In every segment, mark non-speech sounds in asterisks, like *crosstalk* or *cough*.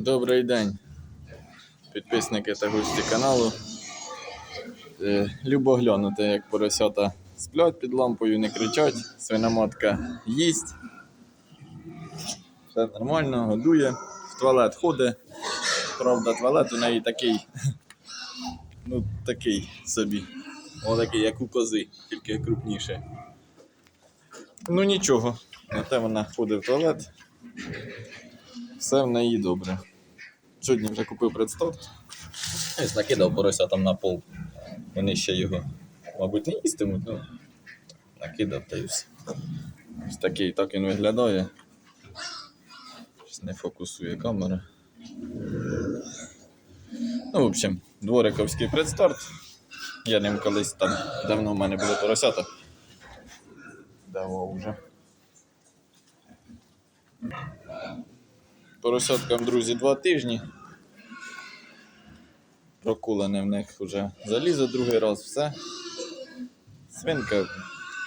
Добрий день, підписники та гості каналу. Е, Любо глянути, як поросята сплять під лампою, не кричать, свиноматка їсть. Все нормально, годує, в туалет ходить. Правда, туалет у неї такий, *laughs* ну такий собі. Отакий, як у кози, тільки крупніше. Ну нічого, на те вона ходить в туалет. Все в неї добре. Сьогодні вже купив предстарт. Ось накидав порося там на пол. Вони ще його, мабуть, не їстимуть, ну накидав та й все. Ось такий так він виглядає. Щось не фокусує камера. Ну, в общем, двориковський предстарт. Я ним колись там давно в мене були поросята. Давав вже. Поросяткам, друзі, два тижні. Прокулене в них вже залізо другий раз, все. Свинка,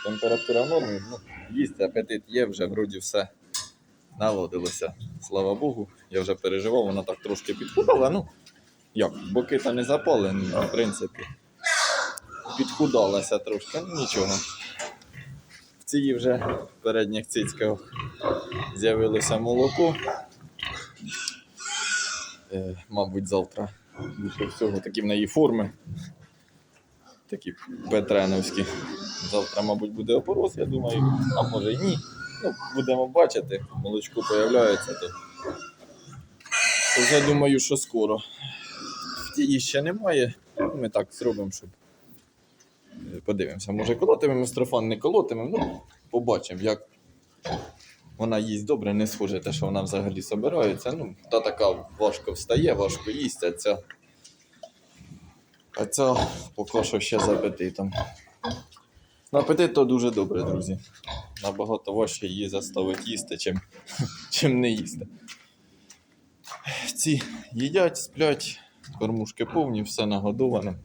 температура в нормі, ну, їсть, апетит є, вже вроді все наладилося. Слава Богу, я вже переживав, вона так трошки підхудала. Ну, як, боки та не запалені, в принципі. Підхудалася трошки, ну нічого. В цій вже передніх цицьках з'явилося молоко. Е, мабуть, завтра всього такі в неї форми. Такі петреновські. Завтра, мабуть, буде опорос, я думаю, а може і ні. Ну, будемо бачити, молочко появляється, то, вже думаю, що скоро. Тії ще немає. Ми так зробимо, щоб е, подивимося. Може колотимемо строфан, не колотимемо, ну, побачимо, як вона їсть добре, не схоже те, що вона взагалі собирається. Ну, та така важко встає, важко їсть, а ця. А ця поки що ще з апетитом. На апетит то дуже добре, друзі. Набагато важче її заставити їсти, чим, *laughs* чим не їсти. Ці їдять, сплять, кормушки повні, все нагодоване.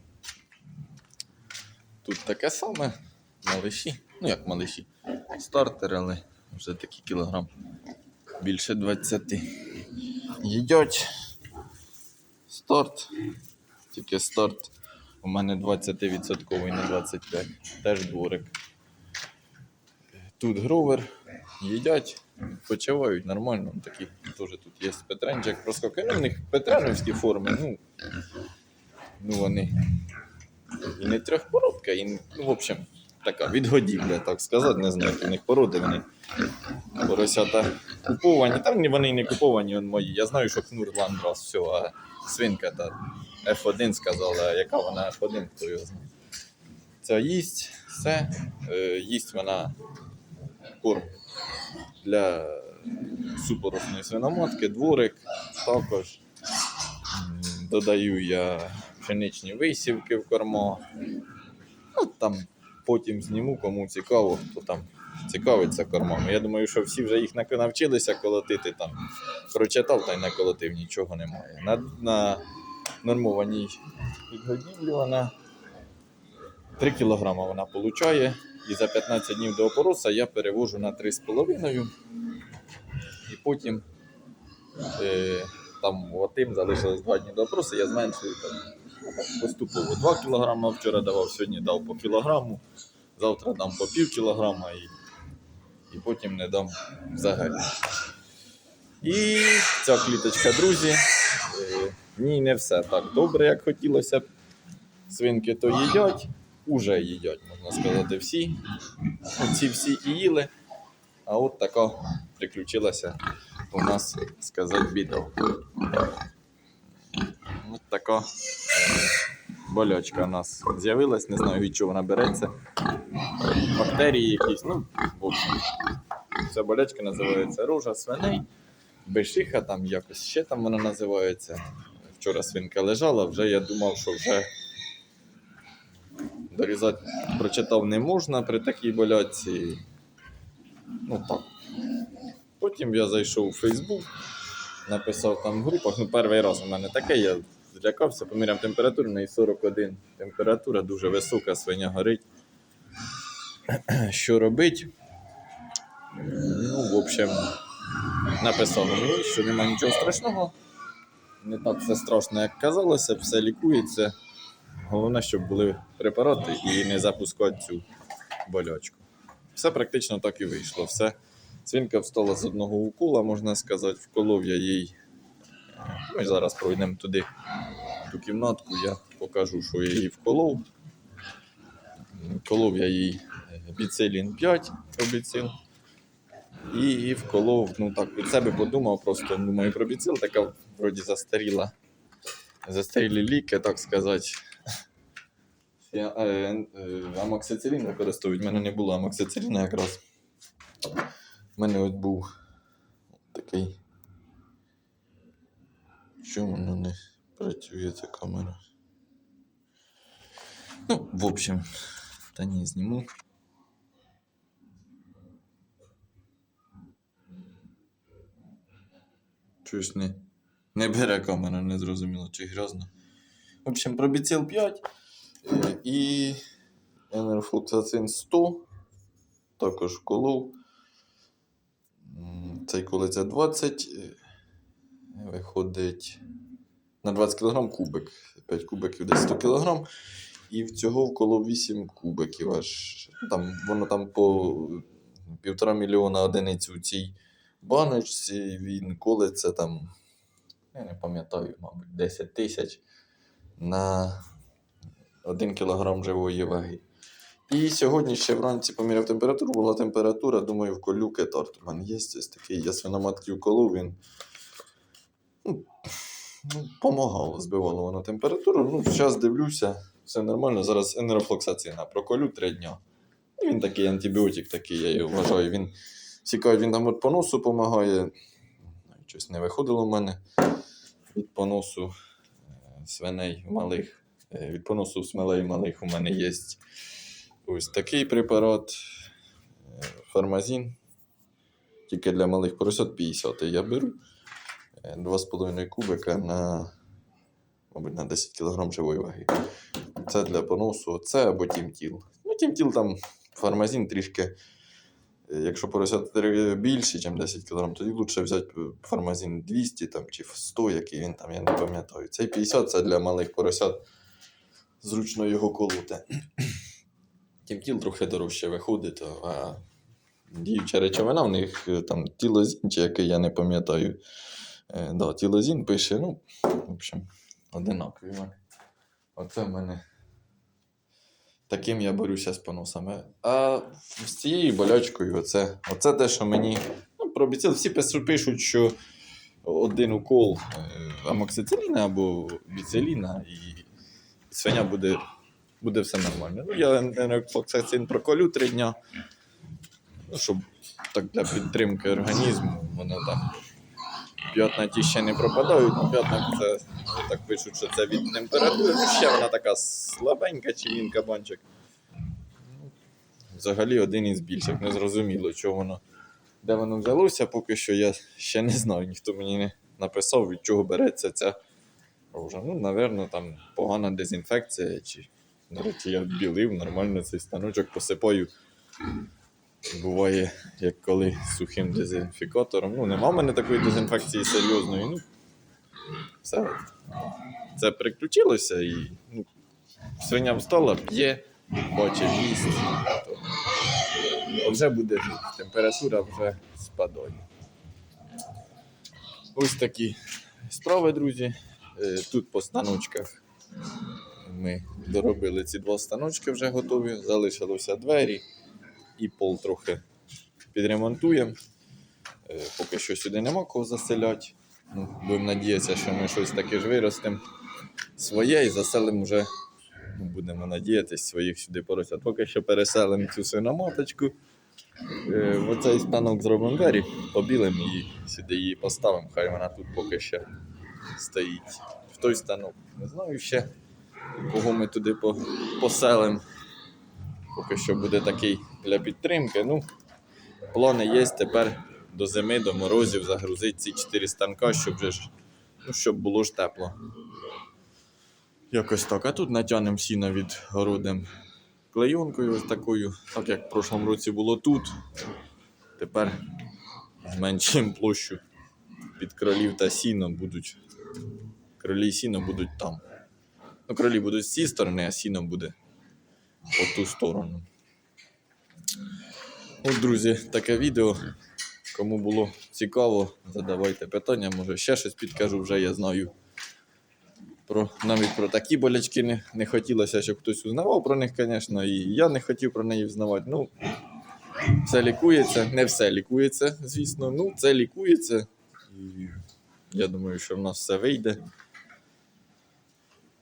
Тут таке саме, малиші. Ну як малиші. Стартер, але вже такі кілограм. Більше 20. Їдять. Старт. Тільки старт. У мене 20% не 25. Теж дворик. Тут гровер. Їдять, почувають нормально. Такі теж тут є Петренчик. Проскоки. Ну, в них петреновські форми. Ну, ну вони і не трьохпоробка, і, ну, в общем, така відгодівля, так сказати, не знаю, як у них породи вони. Поросята куповані. Там вони не куповані, он мої. Я знаю, що кнур ландрас, все, а свинка та F1 сказала, яка вона F1, хто його знає. Це їсть, все. Е, їсть вона корм для супоросної свиноматки, дворик також. Додаю я пшеничні висівки в корма. Ну, там потім зніму, кому цікаво, хто там цікавиться кормами. Я думаю, що всі вже їх навчилися колотити там. Прочитав та й наколотив, нічого немає. На, на нормованій підгодівлі вона 3 кг вона получає. І за 15 днів до опороса я перевожу на 3,5. І потім е, там отим залишилось 2 дні до опоросу, я зменшую там, поступово 2 кг. Вчора давав, сьогодні дав по кілограму, завтра дам по пів кілограма і, і потім не дам взагалі. І ця кліточка, друзі, е, в ній не все так добре, як хотілося б. Свинки то їдять, уже їдять, можна сказати, всі. Ці всі і їли. А от така приключилася у нас, сказати, біда. Така е, болячка у нас з'явилась, не знаю від чого вона береться. Бактерії якісь, ну, в общем. Ця болячка називається рожа свиней, бешиха, там якось ще там вона називається. Вчора свинка лежала, вже я думав, що вже дорізати прочитав не можна при такій болячці. Ну так. Потім я зайшов у Фейсбук, написав там в групах. Ну, перший раз у мене таке, я злякався, поміряв температуру, неї 41 температура, дуже висока, свиня горить. Що робить? Ну, в общем, написали мені, що немає нічого страшного. не так все страшно, як казалося, все лікується. Головне, щоб були препарати і не запускати цю болячку. Все практично так і вийшло. Все. Свинка встала з одного укола, можна сказати, вколов я їй. Ми зараз пройдемо туди, ту кімнатку, я покажу, що я їй вколов. Вколов я їй біцилін 5 пробіцил. І, і вколов, ну так, від себе подумав, просто думаю, пробіцил така вроді застаріла. Застарілі ліки, так сказати. Я, е, е, амоксицилін використовують. У мене не було амоксициліна якраз. У мене от був такий. Чому воно не працює ця камера? Ну, в общем, та ні, зніму. Чогось не, не бере камера, не зрозуміло, чи грязно. В общем, пробіціл 5 е, і енерфлуксацин 100. Також вколов. М, Цей колиться 20. Виходить на 20 кг кубик. 5 кубиків десь 100 кг. І в цього вколов 8 кубиків аж. Там, воно там по півтора мільйона одиниць у цій баночці. Він колиться там, я не пам'ятаю, мабуть, 10 тисяч на 1 кг живої ваги. І сьогодні ще вранці поміряв температуру, була температура, думаю, вколю кетарт. У є ось такий, я свиноматки вколов, він ну, ну, помагало, збивало воно температуру. Ну, зараз дивлюся, все нормально. Зараз енерофлоксацина проколю 3 дня. Він такий антибіотик, такий, я його вважаю. Він цікавий, він там от по носу допомагає. Щось не виходило в мене від поносу е, свиней малих. Е, Від поносу смелей малих у мене є ось такий препарат. е, Фармазін. Тільки для малих поросят 50 я беру. Е, 2,5 кубика на, мабуть, на 10 кг живої ваги. Це для поносу, це або тімтіл. Ну, тімтіл там фармазін трішки. Якщо поросят більше, ніж 10 кг, тоді краще взяти е, фармазін 200 там, чи 100, який він там, я не пам'ятаю. Цей 50 це для малих поросят. Зручно його колоти. *clears throat* Тімтіл трохи дорожче виходить, а діюча речовина в них е, там тілозін, чи який я не пам'ятаю. Е, да, тілозін пише, ну, в общем, одинакові. Оце в мене. Таким я борюся з поносами. А з цією болячкою, оце, оце те, що мені. Ну, про всі пишуть, що один укол е, амоксициліна або біциліна, і свиня буде, буде все нормально. Ну, я енероксацин проколю три дня. Ну, щоб так для підтримки організму, воно там. П'ятна ті ще не пропадають, ну п'ятна це так пишуть, що це від температури. Ну, ще вона така слабенька, чи він кабанчик. Ну, Взагалі один із більших. Не зрозуміло, чого воно. Де воно взялося, поки що я ще не знаю. Ніхто мені не написав, від чого береться ця рожа. Ну, напевно, там погана дезінфекція. Чи, до речі, я білив нормально цей станочок посипаю. Буває, як коли сухим дезінфікатором. Ну, нема в мене такої дезінфекції серйозної. Ну, все. Це приключилося і ну, свиня встала, п'є, бачить їсть. То вже буде жити. Температура вже спадає. Ось такі справи, друзі. Е, Тут по станочках ми доробили ці два станочки вже готові. Залишилося двері і пол трохи підремонтуємо. Е, Поки що сюди нема кого заселяти. Ну, будемо надіятися, що ми щось таке ж виростемо своє і заселимо вже, ну, будемо надіятися, своїх сюди поросят. Поки що переселимо цю свиноматочку. Е, В оцей станок зробимо двері, побілимо і сюди її поставимо. Хай вона тут поки ще стоїть. В той станок. Не знаю ще, кого ми туди поселимо. Поки що буде такий для підтримки. Ну, плани є тепер до зими, до морозів загрузити ці чотири станка, щоб вже ну, щоб було ж тепло. Якось так. А тут натягнемо сіно від городем клейонкою ось такою, так як в прошлому році було тут. Тепер зменшуємо площу під кролів та сіном будуть Кролі і сіно будуть там. Ну, кролі будуть з цієї сторони, а сіно буде по ту сторону. От, друзі, таке відео. Кому було цікаво, задавайте питання, може ще щось підкажу, вже я знаю. Про, навіть про такі болячки не, не хотілося, щоб хтось узнавав про них, звісно, і я не хотів про неї взнавати. Ну, все лікується, не все лікується, звісно. Ну, це лікується. І я думаю, що в нас все вийде.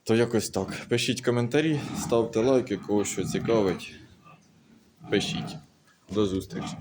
То якось так. Пишіть коментарі, ставте лайки, кого що цікавить. Пишіть. До зустрічі.